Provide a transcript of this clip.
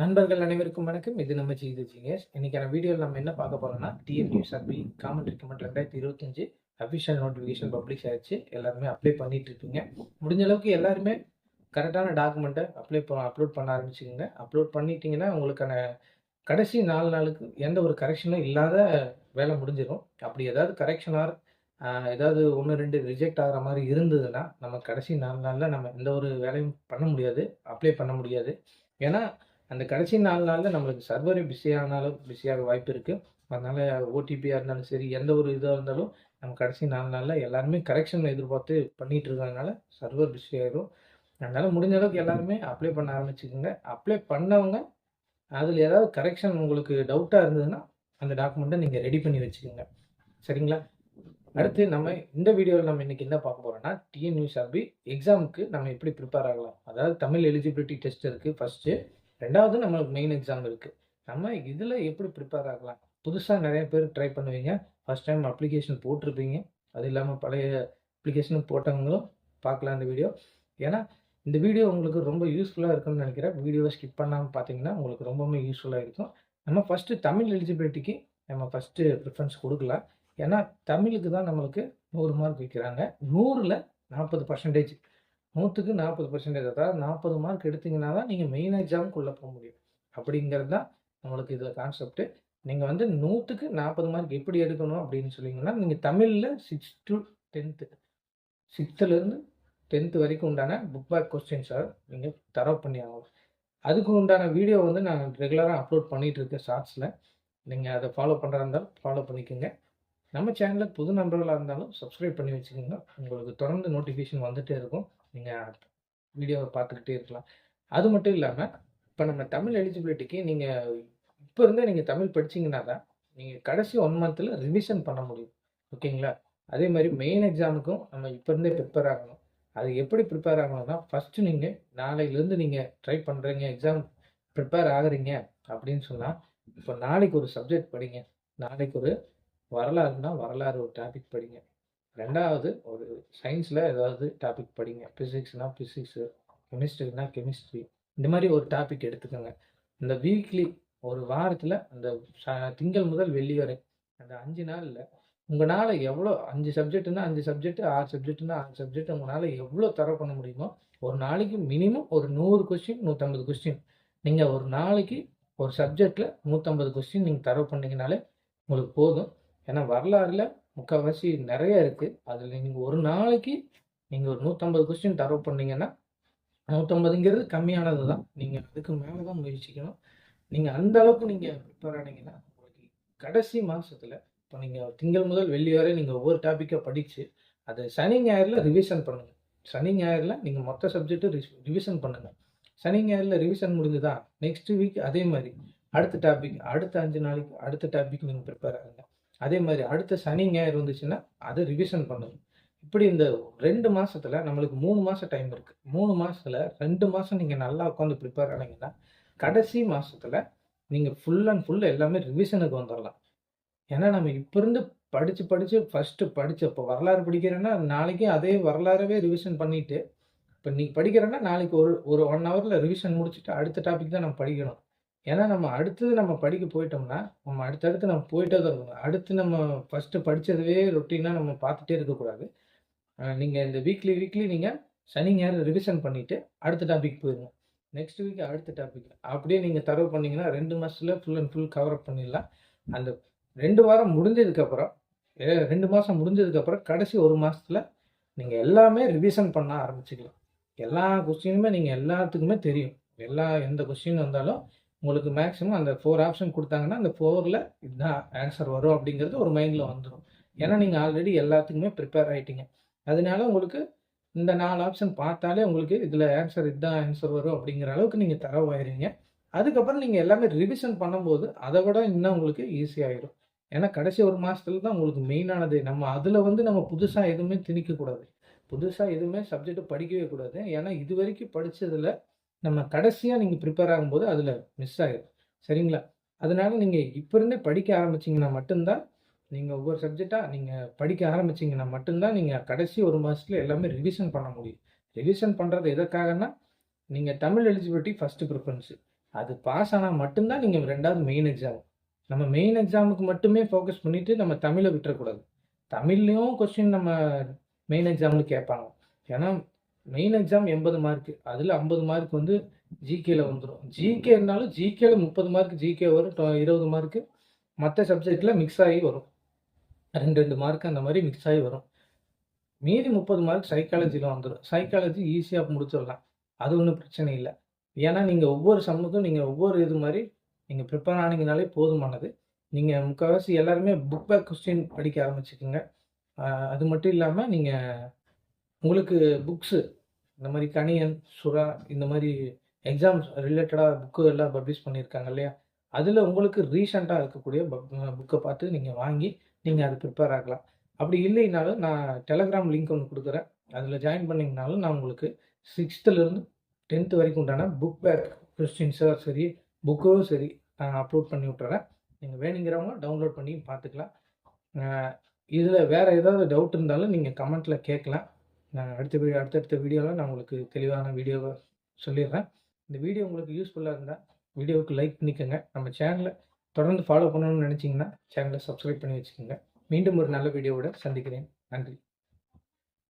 நண்பர்கள் அனைவருக்கும் வணக்கம். இது நம்ம ஜீது ஜீனியஸ். இன்னைக்கான வீடியோவில் நம்ம என்ன பார்க்க போறோம்னா டிஎன்யூ சர்பி காமன் ரெக்கமெண்ட் ரெண்டாயிரத்தி இருபத்தஞ்சு அஃபிஷியல் நோட்டிஃபிகேஷன் பப்ளிஷ் ஆயிடுச்சு. எல்லாருமே அப்ளை பண்ணிட்டு இருப்பீங்க முடிஞ்ச அளவுக்கு எல்லாருமே கரெக்டான டாக்குமெண்ட்டை அப்ளை அப்லோட் பண்ண ஆரம்பிச்சுக்கோங்க. அப்லோட் பண்ணிட்டீங்கன்னா உங்களுக்கான கடைசி நாலு நாளுக்கு எந்த ஒரு கரெக்ஷனும் இல்லாத வேலை முடிஞ்சிடும் அப்படி ஏதாவது கரெக்ஷனாக ஏதாவது ஒன்று ரெண்டு ரிஜெக்ட் ஆகிற மாதிரி இருந்ததுன்னா நம்ம கடைசி நாலு நாளில் நம்ம எந்த ஒரு வேலையும் பண்ண முடியாது. அப்ளை பண்ண முடியாது. ஏன்னா அந்த கடைசி நாலு நாளில் நம்மளுக்கு சர்வரே பிஸியானாலும் பிஸியாக வாய்ப்பு இருக்குது அதனால் ஓடிபியாக இருந்தாலும் சரி எந்த ஒரு இதாக இருந்தாலும் நம்ம கடைசி நாலு நாளில் எல்லாருமே கரெக்ஷன் எதிர்பார்த்து பண்ணிகிட்டு இருக்கிறதுனால சர்வர் பிஸி ஆயிடும் அதனால் முடிஞ்ச அளவுக்கு எல்லாருமே அப்ளை பண்ண ஆரம்பிச்சுக்கோங்க. அப்ளை பண்ணவங்க அதில் ஏதாவது கரெக்ஷன் உங்களுக்கு டவுட்டாக இருந்ததுன்னா அந்த டாக்குமெண்ட்டை நீங்கள் ரெடி பண்ணி வச்சுக்கோங்க. சரிங்களா? அடுத்து நம்ம இந்த வீடியோவில் நம்ம இன்றைக்கி என்ன பார்க்க போகிறோம்னா டிஎன்யூஎஸ்ஆர்பி எக்ஸாமுக்கு நம்ம எப்படி ப்ரிப்பேர் ஆகலாம்? அதாவது தமிழ் எலிஜிபிலிட்டி டெஸ்ட் இருக்குது ஃபஸ்ட்டு ரெண்டாவது நம்மளுக்கு மெயின் எக்ஸாம் இருக்குது நம்ம இதில் எப்படி ப்ரிப்பேர் ஆகலாம்? புதுசாக நிறைய பேர் ட்ரை பண்ணுவீங்க. ஃபஸ்ட் டைம் அப்ளிகேஷன் போட்டிருப்பீங்க. அது இல்லாமல் பழைய அப்ளிகேஷனும் போட்டவங்களும் பார்க்கலாம் இந்த வீடியோ ஏன்னா இந்த வீடியோ உங்களுக்கு ரொம்ப யூஸ்ஃபுல்லாக இருக்கும்னு நினைக்கிறேன். வீடியோவை ஸ்கிப் பண்ணாமல் பார்த்தீங்கன்னா உங்களுக்கு ரொம்பவுமே யூஸ்ஃபுல்லாக இருக்கும். நம்ம ஃபஸ்ட்டு தமிழ் எலிஜிபிலிட்டிக்கு நம்ம ஃபஸ்ட்டு ப்ரிஃபரன்ஸ் கொடுக்கலாம். ஏன்னா தமிழுக்கு தான் நம்மளுக்கு நூறு மார்க் வைக்கிறாங்க. நூறில் நாற்பது பர்சன்டேஜ் நூற்றுக்கு நாற்பது பர்சன்டேஜ் அதாவது நாற்பது மார்க் எடுத்தீங்கன்னா தான் நீங்கள் மெயின் எக்ஸாமுக்குள்ளே போக முடியும். அப்படிங்கிறது தான் நம்மளுக்கு இதில் கான்செப்ட்டு நீங்கள் வந்து நூற்றுக்கு நாற்பது மார்க் எப்படி எடுக்கணும் அப்படின்னு சொன்னீங்கன்னா நீங்கள் தமிழில் சிக்ஸ் டு டென்த்து சிக்ஸ்த்துலேருந்து டென்த்து வரைக்கும் உண்டான புக் பேக் கொஸ்டின் சார் நீங்கள் தரவு பண்ணி ஆகணும். அதுக்கு உண்டான வீடியோ வந்து நான் ரெகுலராக அப்லோட் பண்ணிகிட்டு இருக்கேன் ஷார்ட்ஸில் நீங்கள் அதை ஃபாலோ பண்ணுறதா இருந்தாலும் ஃபாலோ பண்ணிக்கோங்க. நம்ம சேனலில் புது நண்பர்களாக இருந்தாலும் சப்ஸ்கிரைப் பண்ணி வச்சுக்கோங்க. உங்களுக்கு தொடர்ந்து நோட்டிஃபிகேஷன் வந்துகிட்டே இருக்கும். நீங்கள் வீடியோவை பார்த்துக்கிட்டே இருக்கலாம். அது மட்டும் இல்லாமல் இப்போ நம்ம தமிழ் எலிஜிபிலிட்டிக்கு நீங்கள் இப்போ இருந்தே நீங்கள் தமிழ் படிச்சிங்கன்னா தான் நீங்கள் கடைசி ஒன் மந்தில் ரிவிஷன் பண்ண முடியும். ஓகேங்களா அதே மாதிரி மெயின் எக்ஸாமுக்கும் நம்ம இப்போ இருந்தே ப்ரிப்பேர் ஆகணும். அது எப்படி ப்ரிப்பேர் ஆகணும்னா ஃபஸ்ட்டு நீங்கள் நாளையிலேருந்து நீங்கள் ட்ரை பண்ணுறீங்க எக்ஸாம் ப்ரிப்பேர் ஆகுறீங்க அப்படின்னு சொன்னால் இப்போ நாளைக்கு ஒரு சப்ஜெக்ட் படிங்க. நாளைக்கு ஒரு வரலாறுனா வரலாறு ஒரு டாபிக் படிங்க. ரெண்டாவது ஒரு சயின்ஸில் ஏதாவது டாபிக் படிங்க. ஃபிசிக்ஸ்னால் ஃபிசிக்ஸு கெமிஸ்ட்ரினா கெமிஸ்ட்ரி இந்த மாதிரி ஒரு டாபிக் எடுத்துக்கோங்க. இந்த வீக்லி ஒரு வாரத்தில் அந்த திங்கள் முதல் வெள்ளி வரை அந்த அஞ்சு நாளில் உங்களால் எவ்வளோ அஞ்சு சப்ஜெக்ட்னா அஞ்சு சப்ஜெக்ட் ஆறு சப்ஜெக்ட்னா ஆறு சப்ஜெக்ட் உங்களால் எவ்வளோ தர பண்ண முடியுமோ ஒரு நாளைக்கு மினிமம் ஒரு நூறு கொஸ்டின் நூற்றம்பது கொஸ்டின் நீங்கள் ஒரு நாளைக்கு ஒரு சப்ஜெக்டில் நூற்றம்பது கொஸ்டின் நீங்கள் தரவு பண்ணிங்கனாலே உங்களுக்கு போதும். ஏன்னா வரலாறுல முக்கால்வாசி நிறைய இருக்குது அதில் நீங்கள் ஒரு நாளைக்கு நீங்கள் ஒரு நூற்றம்பது கொஸ்டின் தரவு பண்ணீங்கன்னா நூற்றம்பதுங்கிறது கம்மியானது தான். நீங்கள் அதுக்கு மேலே தான் முயற்சிக்கணும். நீங்கள் அந்த அளவுக்கு நீங்கள் ப்ரிப்பேர் ஆனீங்கன்னா உங்களுக்கு கடைசி மாதத்தில் இப்போ நீங்கள் திங்கள் முதல் வெள்ளி வரை நீங்கள் ஒவ்வொரு டாப்பிக்காக படித்து அதை சனி ஞாயிறில் ரிவிஷன் பண்ணுங்கள் சனி ஞாயிறில் நீங்கள் மொத்த சப்ஜெக்ட்டு ரிவிஷன் பண்ணுங்கள் சனி ஞாயிறில் ரிவிஷன் முடிஞ்சுதா? நெக்ஸ்ட் வீக் அதே மாதிரி. அடுத்த டாபிக் அடுத்த அஞ்சு நாளைக்கு அடுத்த டாபிக் நீங்கள் ப்ரிப்பேர் ஆகுங்க. அதே மாதிரி அடுத்த சனி ஞாயிறு வந்துச்சுன்னா அதை ரிவிஷன் பண்ணணும். இப்படி இந்த ரெண்டு மாசத்துல நம்மளுக்கு மூணு மாசம் டைம் இருக்கு. மூணு மாசத்துல ரெண்டு மாசம் நீங்க நல்லா உட்காந்து ப்ரிப்பேர் ஆனீங்கன்னா கடைசி மாசத்துல நீங்க ஃபுல் அண்ட் ஃபுல் எல்லாமே ரிவிஷனுக்கு வந்துடலாம் ஏன்னா நம்ம இப்ப இருந்து படிச்சு படிச்சு ஃபர்ஸ்ட் படிச்ச இப்போ வரலாறு படிக்கிறேன்னா நாளைக்கு அதே வரலாறவே ரிவிஷன் பண்ணிட்டு இப்போ நீ படிக்கிறேன்னா நாளைக்கு ஒரு ஒரு ஒன் ஹவர்ல ரிவிஷன் முடிச்சுட்டு அடுத்த டாபிக் தான் நம்ம படிக்கணும். ஏன்னா நம்ம அடுத்தது நம்ம படிக்க போயிட்டோம்னா நம்ம அடுத்தடுத்து நம்ம போயிட்டே தான் இருக்கணும். அடுத்து நம்ம ஃபஸ்ட்டு படித்ததவே ரொட்டீனாக நம்ம பார்த்துட்டே இருக்கக்கூடாது. நீங்கள் இந்த வீக்லி வீக்லி நீங்கள் சனி ஞாயிறு ரிவிஷன் பண்ணிவிட்டு அடுத்த டாபிக் போயிடுங்க நெக்ஸ்ட் வீக் அடுத்த டாபிக் அப்படியே நீங்கள் தரவு பண்ணீங்கன்னா ரெண்டு மாதத்தில் full and full cover up பண்ணிடலாம். அந்த ரெண்டு வாரம் முடிஞ்சதுக்கப்புறம் ரெண்டு மாதம் முடிஞ்சதுக்கப்புறம் கடைசி ஒரு மாதத்தில் நீங்கள் எல்லாமே ரிவிஷன் பண்ண ஆரம்பிச்சுக்கலாம். எல்லா கொஸ்டினுமே நீங்கள் எல்லாத்துக்குமே தெரியும். எல்லா எந்த கொஸ்டின் வந்தாலும் உங்களுக்கு மேக்ஸிமம் அந்த ஃபோர் ஆப்ஷன் கொடுத்தாங்கன்னா அந்த ஃபோரில் இதுதான் ஆன்சர் வரும் அப்படிங்கிறது ஒரு மைண்டில் வந்துடும் ஏன்னா நீங்கள் ஆல்ரெடி எல்லாத்துக்குமே ப்ரிப்பேர் ஆகிட்டீங்க அதனால உங்களுக்கு இந்த நாலு ஆப்ஷன் பார்த்தாலே உங்களுக்கு இதில் ஆன்சர் இதுதான் ஆன்சர் வரும் அப்படிங்கிற அளவுக்கு நீங்கள் தரவாயிருங்க அதுக்கப்புறம் நீங்கள் எல்லாமே ரிவிஷன் பண்ணும்போது அதை விட இன்னும் உங்களுக்கு ஈஸியாயிடும் ஏன்னா கடைசி ஒரு மாதத்துல தான் உங்களுக்கு மெயினானது நம்ம அதில் வந்து நம்ம புதுசாக எதுவுமே திணிக்கக்கூடாது புதுசாக எதுவுமே சப்ஜெக்ட் படிக்கவே கூடாது. ஏன்னா இது வரைக்கும் படித்ததில் நம்ம கடைசியாக நீங்கள் ப்ரிப்பேர் ஆகும்போது அதில் மிஸ் ஆகிடும் சரிங்களா? அதனால் நீங்கள் இப்போ இருந்தே படிக்க ஆரம்பிச்சிங்கன்னா மட்டும்தான் நீங்கள் ஒவ்வொரு சப்ஜெக்டாக நீங்கள் படிக்க ஆரம்பிச்சிங்கன்னா மட்டும்தான் நீங்கள் கடைசி ஒரு மாதத்துல எல்லாமே ரிவிஷன் பண்ண முடியும். ரிவிஷன் பண்ணுறது எதற்காகன்னா நீங்கள் தமிழ் எலிஜிபிலிட்டி ஃபஸ்ட்டு ப்ரிஃபரன்ஸு அது பாஸ் ஆனால் மட்டும்தான் நீங்கள் ரெண்டாவது மெயின் எக்ஸாம் நம்ம மெயின் எக்ஸாமுக்கு மட்டுமே ஃபோக்கஸ் பண்ணிவிட்டு நம்ம தமிழை விட்டுறக்கூடாது. தமிழ்லேயும் கொஸ்டின் நம்ம மெயின் எக்ஸாமில் கேட்பாங்க. ஏன்னா மெயின் எக்ஸாம் எண்பது மார்க்கு அதில் ஐம்பது மார்க் வந்து ஜிகேல வந்துடும் ஜிகேனாலும் ஜிகேல முப்பது மார்க் ஜிகே வரும் டொ- இருபது மார்க்கு மற்ற சப்ஜெக்டில் மிக்ஸ் ஆகி வரும். ரெண்டு ரெண்டு மார்க் அந்த மாதிரி மிக்ஸ் ஆகி வரும். மீதி முப்பது மார்க் சைக்காலஜியில் வந்துடும் சைக்காலஜி ஈஸியாக முடிச்சிடலாம். அது ஒன்றும் பிரச்சனை இல்லை. ஏன்னா நீங்கள் ஒவ்வொரு சம்முக்கும் நீங்கள் ஒவ்வொரு இது மாதிரி நீங்கள் ப்ரிப்பேர் ஆனீங்கனாலே போதுமானது. நீங்கள் முக்கால்வாசி எல்லாருமே புக் பேக் கொஸ்டின் படிக்க ஆரம்பிச்சுக்கோங்க. அது மட்டும் இல்லாமல் நீங்கள் உங்களுக்கு புக்ஸு இந்த மாதிரி கணியன் சுறா இந்த மாதிரி எக்ஸாம்ஸ் ரிலேட்டடாக புக்கு எல்லாம் பப்ளிஷ் பண்ணியிருக்காங்க இல்லையா? அதில் உங்களுக்கு ரீசெண்டாக இருக்கக்கூடிய புக்கை பார்த்து நீங்கள் வாங்கி நீங்கள் அது ப்ரிப்பேர் ஆகலாம். அப்படி இல்லைனாலும் நான் டெலகிராம் லிங்க் ஒன்று கொடுக்குறேன். அதில் ஜாயின் பண்ணிங்கனாலும் நான் உங்களுக்கு சிக்ஸ்த்துலேருந்து டென்த்து வரைக்கும் உண்டான புக் பேக் கொஸ்டின்ஸாக சரி புக்கும் சரி நான் அப்லோட் பண்ணி விட்டுறேன். நீங்கள் வேணுங்கிறவங்க டவுன்லோட் பண்ணி பார்த்துக்கலாம். இதில் வேறு ஏதாவது டவுட் இருந்தாலும் நீங்கள் கமெண்ட்டில் கேட்கலாம். நான் அடுத்த வீடியோ அடுத்தடுத்த வீடியோவில் நான் உங்களுக்கு தெளிவான வீடியோவை சொல்லிடுறேன். இந்த வீடியோ உங்களுக்கு யூஸ்ஃபுல்லாக இருந்தால் வீடியோவுக்கு லைக் பண்ணிக்கோங்க. நம்ம சேனலை தொடர்ந்து ஃபாலோ பண்ணணும்னு நினச்சிங்கன்னா சேனலை சப்ஸ்கிரைப் பண்ணி வச்சுக்கோங்க. மீண்டும் ஒரு நல்ல வீடியோவோட சந்திக்கிறேன். நன்றி.